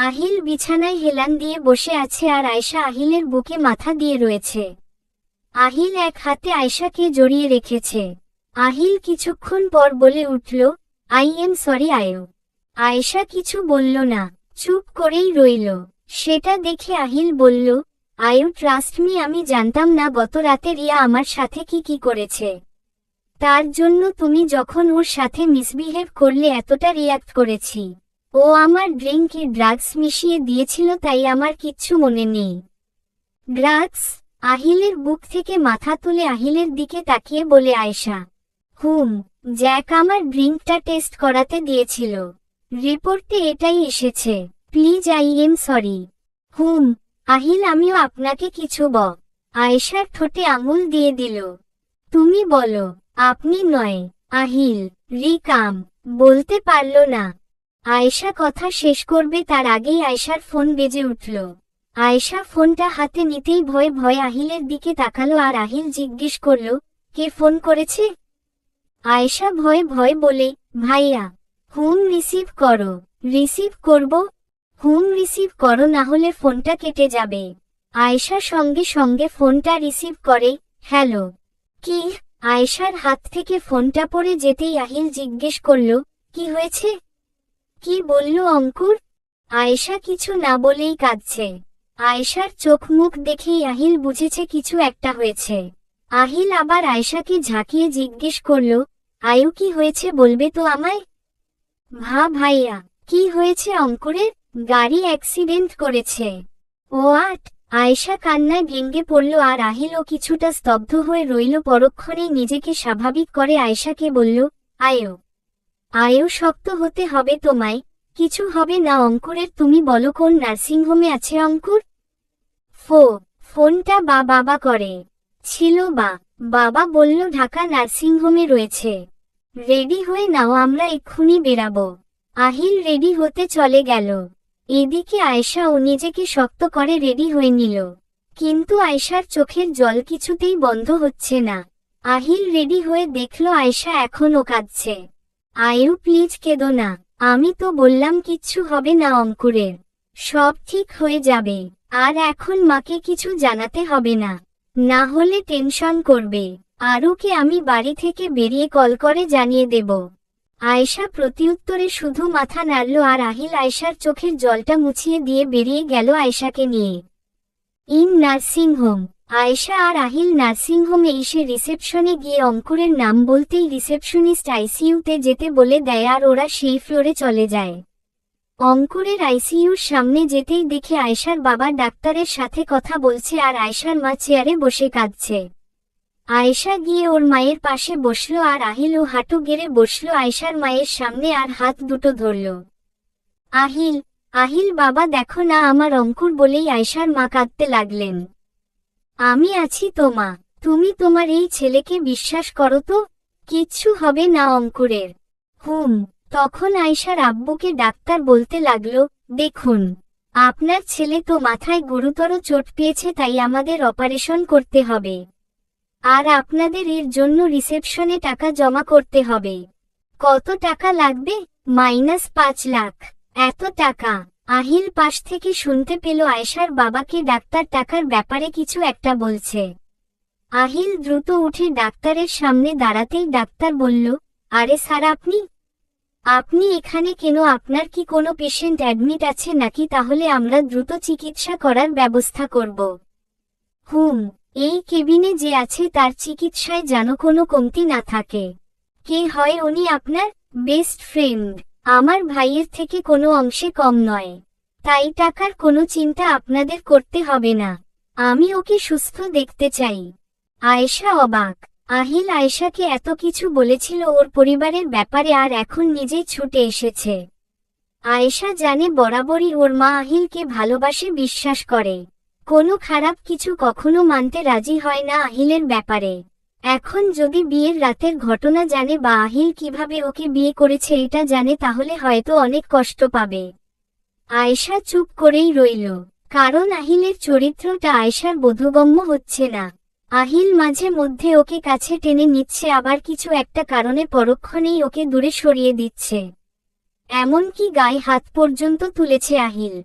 আহিল বিছানায় হেলান দিয়ে বসে আছে আর আয়শা আহিলের বুকে মাথা দিয়ে রয়েছে। আহিল এক হাতে আয়শাকে জড়িয়ে রেখেছে। আহিল কিছুক্ষণ পর বলে উঠল, আই এম সরি আয়ু আয়েশা কিছু বলল না, চুপ করেই রইল। সেটা দেখে আহিল বলল, আয়ু ট্রাস্ট মি আমি জানতাম না গত রাতে রিয়া আমার সাথে কি কি করেছে। তার জন্য তুমি যখন ওর সাথে মিসবিহেভ করলে এতটা রিয়াক্ট করেছি। ও আমার ড্রিঙ্কে ড্রাগস মিশিয়ে দিয়েছিল তাই আমার কিচ্ছু মনে নেই। ড্রাগস, আহিলের বুক থেকে মাথা তুলে আহিলের দিকে তাকিয়ে বলে, আয়েশা। হুম, জ্যাক আমার ড্রিঙ্কটা টেস্ট করাতে দিয়েছিল। রিপোর্টে এটাই এসেছে। Please, I am sorry. Hmm, Ahil, আমিও আপনাকে কিছু ব। আয়েশার ঠোঁটে আঙুল দিয়ে দিল। তুমি বলো, আপনি নয়, আহিল রিকাম বলতে পারল না। আয়েশা কথা শেষ করবে তার আগেই আয়েশার ফোন বেজে উঠল। আয়েশা ফোনটা হাতে নিতেই ভয়ে ভয়ে আহিলের দিকে তাকালো আর আহিল জিজ্ঞেস করল, কে ফোন করেছে? আয়েশা ভয়ে ভয়ে বলে, ভাইয়া, হুম রিসিভ করো, রিসিভ করব, হুম রিসিভ করো না হলে ফোনটা কেটে যাবে। আয়েশা সঙ্গে সঙ্গে ফোনটা রিসিভ করে, হ্যালো, কি? আয়েশার হাত থেকে ফোনটা পড়ে যেতেই আহিল জিজ্ঞেস করল, কি হয়েছে? কি বলল অঙ্কুর? আয়েশা কিছু না বলেই কাঁদছে। আয়েশার চোখ মুখ দেখেই আহিল বুঝেছে কিছু একটা হয়েছে। আহিল আবার আয়েশাকে ঝাঁকিয়ে জিজ্ঞেস করল, আয়ু কি হয়েছে বলবে তো আমায়? ভা ভাইয়া, কি হয়েছে অঙ্কুরের? গাড়ি অ্যাক্সিডেন্ট করেছে। ও আট। আয়েশা কান্নায় ভেঙ্গে পড়ল আর আহিলও কিছুটা স্তব্ধ হয়ে রইল পরক্ষণেই নিজেকে স্বাভাবিক করে আয়েশাকে বলল, আয়ো। আয়ো শক্ত হতে হবে তোমায়, কিছু হবে না অঙ্কুরের, তুমি বলো কোন নার্সিংহোমে আছে অঙ্কুর? ফো, ফোনটা বা বাবা করে। ছিল বা, বাবা বলল ঢাকা নার্সিংহোমে রয়েছে। রেডি হয়ে নাও, আমরা এক্ষুনি বেরাবো। আহিল রেডি হতে চলে গেল। এদিকে আয়েশা ও নিজেকে শক্ত করে রেডি হয়ে নিল। কিন্তু আয়েশার চোখের জল কিছুতেই বন্ধ হচ্ছে না। আহিল রেডি হয়ে দেখল আয়েশা এখনও কাঁদছে। আয়ু প্লিজ কেঁদো না। আমি তো বললাম কিচ্ছু হবে না অঙ্কুরের সব ঠিক হয়ে যাবে। আর এখন মাকে কিছু জানাতে হবে না। না হলে টেনশন করবে। আরুকে আমি বাড়ি থেকে বেরিয়ে কল করে জানিয়ে দেব। আয়েশা প্রতিউত্তরে শুধু মাথা নাড়ল আর আহিল আয়েশার চোখের জলটা মুছিয়ে দিয়ে বেরিয়ে গেল আয়েশাকে নিয়ে। ইন নার্সিংহোম আয়েশা আর আহিল নার্সিংহোমে এসে রিসেপশনে গিয়ে অঙ্কুরের নাম বলতেই রিসেপশনিস্ট আইসিইউতে যেতে বলে দেয় আর ওরা সেই ফ্লোরে চলে যায়। অঙ্কুরের আইসিইউর সামনে যেতেই দেখে আয়েশার বাবা ডাক্তারের সাথে কথা বলছে আর আয়েশার মা চেয়ারে বসে কাঁদছে। আয়েশা গিয়ে ওর মায়ের পাশে বসল আর আহিল ও হাঁটু গেড়ে বসল আয়েশার মায়ের সামনে আর হাত দুটো ধরল। আহিল আহিল বাবা দেখো না আমার অঙ্কুর বলেই আয়েশার মা কাঁদতে লাগলেন। আমি আছি তোমা, তুমি তোমার এই ছেলেকে বিশ্বাস করো তো, কিচ্ছু হবে না অঙ্কুরের। হুম, তখন আয়েশার আব্বুকে ডাক্তার বলতে লাগল, দেখুন, আপনার ছেলে তো মাথায় গুরুতর চোট পেয়েছে তাই আমাদের অপারেশন করতে হবে। আর আপনাদের এর জন্য রিসেপশনে টাকা জমা করতে হবে। কত টাকা লাগবে? মাইনাস পাঁচ লাখ। এত টাকা। আহিল পাশ থেকে শুনতে পেল আয়েশার বাবাকে ডাক্তার টাকার ব্যাপারে কিছু একটা বলছে। আহিল দ্রুত উঠে ডাক্তারের সামনে দাঁড়াতেই ডাক্তার বলল, আরে স্যার, আপনি? আপনি এখানে কেন? আপনার কি কোনো পেশেন্ট অ্যাডমিট আছে নাকি? তাহলে আমরা দ্রুত চিকিৎসা করার ব্যবস্থা করব। হুম, এই কেবিনে যে আছে তার চিকিৎসায় যেন কোনো কমতি না থাকে। কে হয় উনি আপনার বেস্ট ফ্রেন্ড? আমার ভাইয়ের থেকে কোনো অংশে কম নয়। তাই টাকার কোনো চিন্তা আপনাদের করতে হবে না। আমি ওকে সুস্থ দেখতে চাই। আয়েশা অবাক। আহিল আয়েশাকে এত কিছু বলেছিল ওর পরিবারের ব্যাপারে আর এখন নিজেই ছুটে এসেছে। আয়েশা জানে বরাবরই ওর মা আহিলকে ভালোবাসে, বিশ্বাস করে। কোনো খারাপ কিছু কখনো মানতে রাজি হয় না আহিলের ব্যাপারে। এখন যদি বিয়ের রাতের ঘটনা জানে বা আহিল কীভাবে ওকে বিয়ে করেছে এটা জানে তাহলে হয়তো অনেক কষ্ট পাবে। আয়েশা চুপ করেই রইল। কারণ আহিলের চরিত্রটা আয়েশার বোধগম্য হচ্ছে না। আহিল মাঝে মধ্যে ওকে কাছে টেনে নিচ্ছে, আবার কিছু একটা কারণে পরক্ষণেই ওকে দূরে সরিয়ে দিচ্ছে। এমনকি গায়ে হাত পর্যন্ত তুলেছে আহিল।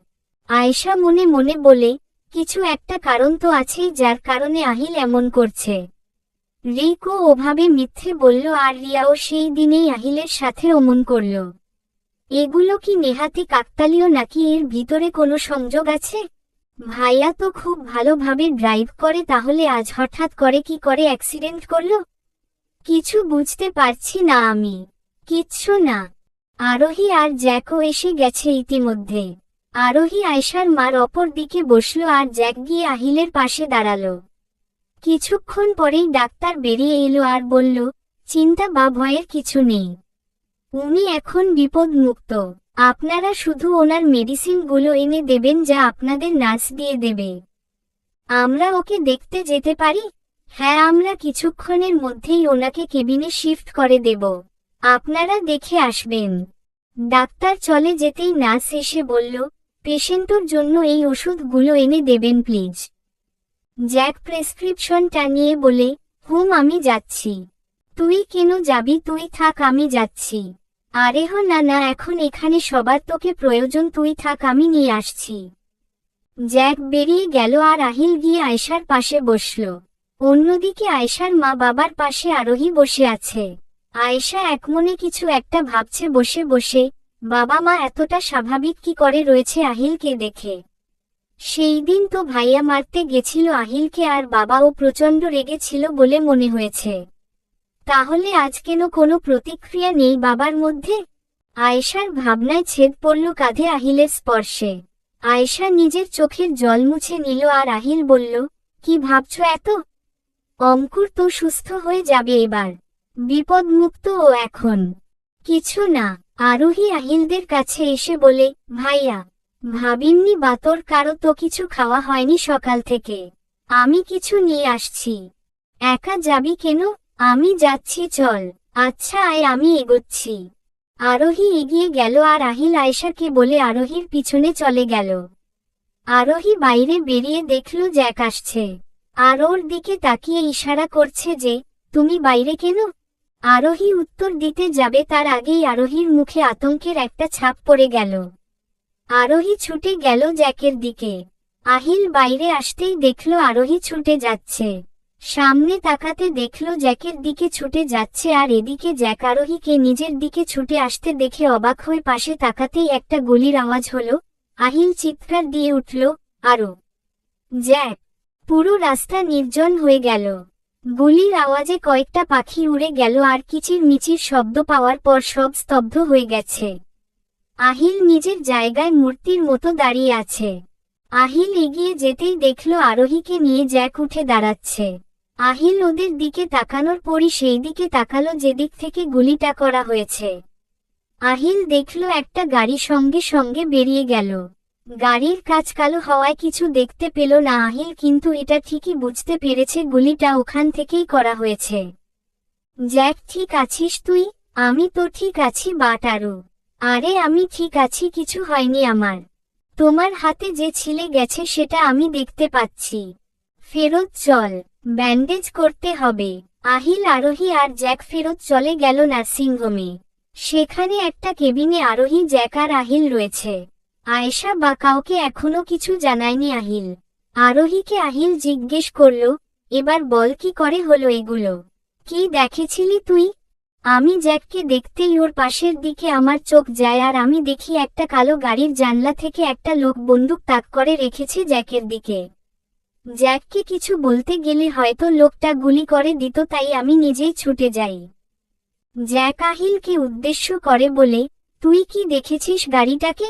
আয়েশা মনে মনে বলে, কিছু একটা কারণ তো আছেই যার কারণে আহিল এমন করছে। রিকো ওভাবে মিথ্যে বলল, আর রিয়াও সেই দিনেই আহিলের সাথে অমন করল। এগুলো কি নেহাতি কাকতালীয় নাকি এর ভিতরে কোনো সংযোগ আছে? ভাইয়া তো খুব ভালোভাবে ড্রাইভ করে, তাহলে আজ হঠাৎ করে কি করে অ্যাক্সিডেন্ট করল? কিছু বুঝতে পারছি না আমি। কিচ্ছু না। আরোহী আর জ্যাকও এসে গেছে ইতিমধ্যে। আরোহী আয়সার মার অপর দিকে বসল আর জ্যাক গিয়ে আহিলের পাশে দাঁড়াল। কিছুক্ষণ পরেই ডাক্তার বেরিয়ে এলো আর বলল, চিন্তা বা ভয়ের কিছু নেই। উনি এখন বিপদমুক্ত। আপনারা শুধু ওনার মেডিসিনগুলো এনে দেবেন যা আপনাদের নার্স দিয়ে দেবে। আমরা ওকে দেখতে যেতে পারি? হ্যাঁ আমরা কিছুক্ষণের মধ্যেই ওনাকে কেবিনে শিফট করে দেব। আপনারা দেখে আসবেন। ডাক্তার চলে যেতেই নার্স এসে বলল, পেশেন্টর জন্য এই ওষুধগুলো এনে দেবেন, প্লিজ। জ্যাক প্রেসক্রিপশনটা নিয়ে বলে, হুম, আমি যাচ্ছি। তুই কেন যাবি? তুই থাক, আমি যাচ্ছি। আরে না না, এখন এখানে সবার তোকে প্রয়োজন, তুই থাক, আমি নিয়ে আসছি। জ্যাক বেরিয়ে গেল আর আহিল গিয়ে আয়সার পাশে বসল। অন্যদিকে আয়সার মা বাবার পাশে আরোহী বসে আছে। আয়েশা একমনে কিছু একটা ভাবছে, বসে বসে। বাবা মা এতটা স্বাভাবিক কি করে রয়েছে, আহিলকে দেখে। সেই দিন তো ভাইয়া মারতে গেছিল আহিলকে আর বাবাও প্রচণ্ড রেগেছিল বলে মনে হয়েছে। তাহলে আজ কেন কোনো প্রতিক্রিয়া নেই বাবার মধ্যে? আয়েশার ভাবনায় ছেদ পড়ল কাঁধে আহিলের স্পর্শে। আয়েশা নিজের চোখের জল মুছে নিল আর আহিল বলল, কি ভাবছ এত? অঙ্কুর তো সুস্থ হয়ে যাবে এবার। বিপদমুক্ত ও এখন। কিছু না, আরোহী আহিলদের কাছে এসে বলে, ভাইয়া ভাবিমনি বাতর কারও তো কিছু খাওয়া হয়নি সকাল থেকে। আমি কিছু নিয়ে আসছি। একা যাবি কেন? আমি যাচ্ছি, চল। আচ্ছা আয়, আমি এগোচ্ছি। আরোহী এগিয়ে গেল আর আহিল আয়সাকে বলে আরোহীর পিছনে চলে গেল। আরোহী বাইরে বেরিয়ে দেখল জ্যাক আসছে। আর ওর দিকে তাকিয়ে ইশারা করছে যে, তুমি বাইরে কেন? আরোহী উত্তর দিতে যাবে তার আগেই আরোহীর মুখে আতঙ্কের একটা ছাপ পড়ে গেল। আরোহী ছুটে গেল জ্যাকের দিকে। আহিল বাইরে আসতেই দেখল আরোহী ছুটে যাচ্ছে। সামনে তাকাতে দেখল জ্যাকের দিকে ছুটে যাচ্ছে আর এদিকে জ্যাক আরোহীকে নিজের দিকে ছুটে আসতে দেখে অবাক হয়ে পাশে তাকাতেই একটা গুলির আওয়াজ হলো। আহিল চিৎকার দিয়ে উঠল, আরও, জ্যাক, পুরো রাস্তা নির্জন হয়ে গেল গুলির আওয়াজে কয়েকটা পাখি উড়ে গেল আর কিচির মিচির শব্দ পাওয়ার পর সব স্তব্ধ হয়ে গেছে। আহিল নিজের জায়গায় মূর্তির মতো দাঁড়িয়ে আছে। আহিল এগিয়ে যেতেই দেখল আরোহীকে নিয়ে জ্যাক উঠে দাঁড়াচ্ছে। আহিল ওদের দিকে তাকানোর পরই সেই দিকে তাকালো যেদিক থেকে গুলিটা করা হয়েছে। আহিল দেখল একটা গাড়ি সঙ্গে সঙ্গে বেরিয়ে গেল। গাড়ির কাজ কালো হওয়ায় কিছু দেখতে পেল না আহিল, কিন্তু এটা ঠিকই বুঝতে পেরেছে গুলিটা ওখান থেকেই করা হয়েছে। জ্যাক, ঠিক আছিস তুই? আমি তো ঠিক আছি, বাট আরও আরে আমি ঠিক আছি, কিছু হয়নি আমার। তোমার হাতে যে ছিলে গেছে সেটা আমি দেখতে পাচ্ছি। ফেরত চল, ব্যান্ডেজ করতে হবে। আহিল, আরোহী আর জ্যাক ফেরত চলে গেল নার্সিংহোমে। সেখানে একটা কেবিনে আরোহী, জ্যাক আর আহিল রয়েছে। আয়েশা বা কাউকে এখনও কিছু জানায়নি আহিল। আরোহীকে আহিল জিজ্ঞেস করল, এবার বল কি করে হলো এগুলো? কি দেখেছিলি তুই? আমি জ্যাককে দেখতেই ওর পাশের দিকে আমার চোখ যায় আর আমি দেখি একটা কালো গাড়ির জানলা থেকে একটা লোক বন্দুক তাক করে রেখেছে জ্যাকের দিকে। জ্যাককে কিছু বলতে গেলে হয়তো লোকটা গুলি করে দিত তাই আমি নিজেই ছুটে যাই। জ্যাক আহিলকে উদ্দেশ্য করে বলে, তুই কি দেখেছিস গাড়িটাকে?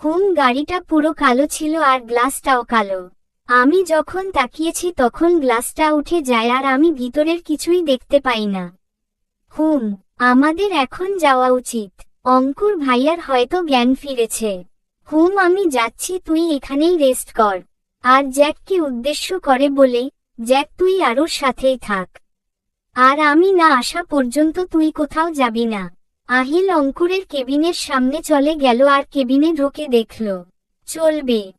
হুম, গাড়িটা পুরো কালো ছিল আর গ্লাসটাও কালো। আমি যখন তাকিয়েছি তখন গ্লাসটা উঠে যায় আর আমি ভিতরের কিছুই দেখতে পাই না। হুম, আমাদের এখন যাওয়া উচিত। অঙ্কুর ভাইয়ার হয়তো জ্ঞান ফিরেছে। হুম, আমি যাচ্ছি, তুই এখানেই রেস্ট কর। আর জ্যাককে উদ্দেশ্য করে বলে? জ্যাক, তুই আরও সাথেই থাক। আর আমি না আসা পর্যন্ত তুই কোথাও যাবি না। আহিল অঙ্কুরের কেবিনের সামনে চলে গেল আর কেবিনে ঢোকে দেখল। চলবে।